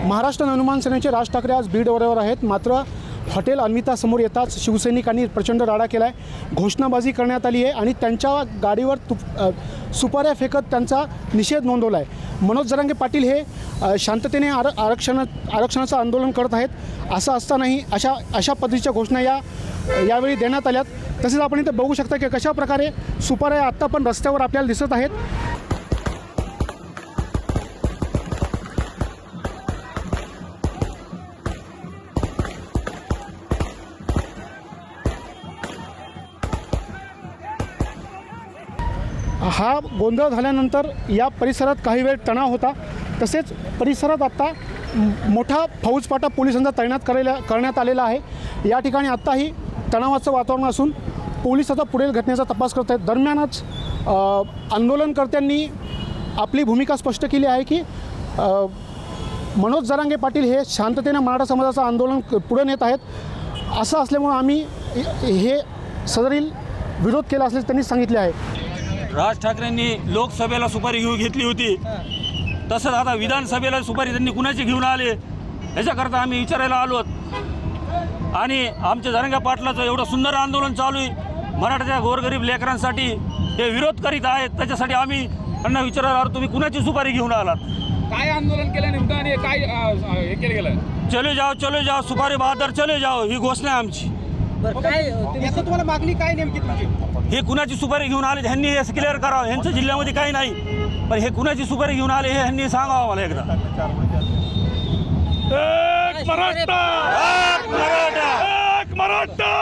महाराष्ट्र हनुमान सेनेचे राज ठाकरे आज बीड दौऱ्यावर आहेत. मात्र हॉटेल अन्विता समोर येताच शिवसैनिकांनी प्रचंड राडा केला आहे घोषणाबाजी करण्यात आली आहे आणि त्यांच्या गाडीवर तुप सुपाऱ्या फेकत त्यांचा निषेध नोंदवला आहे मनोज जरांगे पाटील हे शांततेने आर आरक्षण आरक्षणाचं आंदोलन करत आहेत. असं असतानाही अशा अशा पद्धतीच्या घोषणा या यावेळी देण्यात आल्यात. तसेच आपण इथे बघू शकता की कशा प्रकारे सुपाऱ्या आत्ता पण रस्त्यावर आपल्याला दिसत आहेत. हा गोंधळ झाल्यानंतर या परिसरात काही वेळ तणाव होता. तसेच परिसरात आत्ता मोठा फौजपाटा पोलिसांचा तैनात करायला करण्यात आलेला आहे. या ठिकाणी आत्ताही तणावाचं वातावरण असून पोलिसाचा आता पुढील घटनेचा तपास करत आहेत. दरम्यानच आंदोलनकर्त्यांनी आपली भूमिका स्पष्ट केली आहे की मनोज जरांगे पाटील हे शांततेने मराठा समाजाचं आंदोलन पुढे नेत आहेत. असं असल्यामुळं आम्ही हे सदरील विरोध केला असल्याचं त्यांनी सांगितले आहे. राज ठाकरेंनी लोकसभेला सुपारी घेऊ घेतली होती. तसंच आता विधानसभेला सुपारी त्यांनी कुणाची घेऊन आले? याच्याकरता आम्ही विचारायला आलो आणि आमच्या जरंगा पाटलाचं एवढं सुंदर आंदोलन चालू आहे. मराठाच्या गोरगरीब लेकरांसाठी हे विरोध करीत आहेत. त्याच्यासाठी आम्ही त्यांना विचारायला आलो तुम्ही कुणाची सुपारी घेऊन आलात? काय आंदोलन केलं नेमकं आणि काय हे केलं गेलं? चले जाओ चले जाओ सुपारी बहादर चले जाओ ही घोषणा आहे आमची. बरं काय याचं तुम्हाला मागणी काय नेमकी तुमची? हे कुणाची सुपारी घेऊन आले ह्यांनी हे क्लिअर करावं. ह्यांच्या जिल्ह्यामध्ये काही नाही. पण हे कुणाची सुपारी घेऊन आले हे ह्यांनी सांगावं मला एकदा. एक मराठा! एक मराठा! एक मराठा!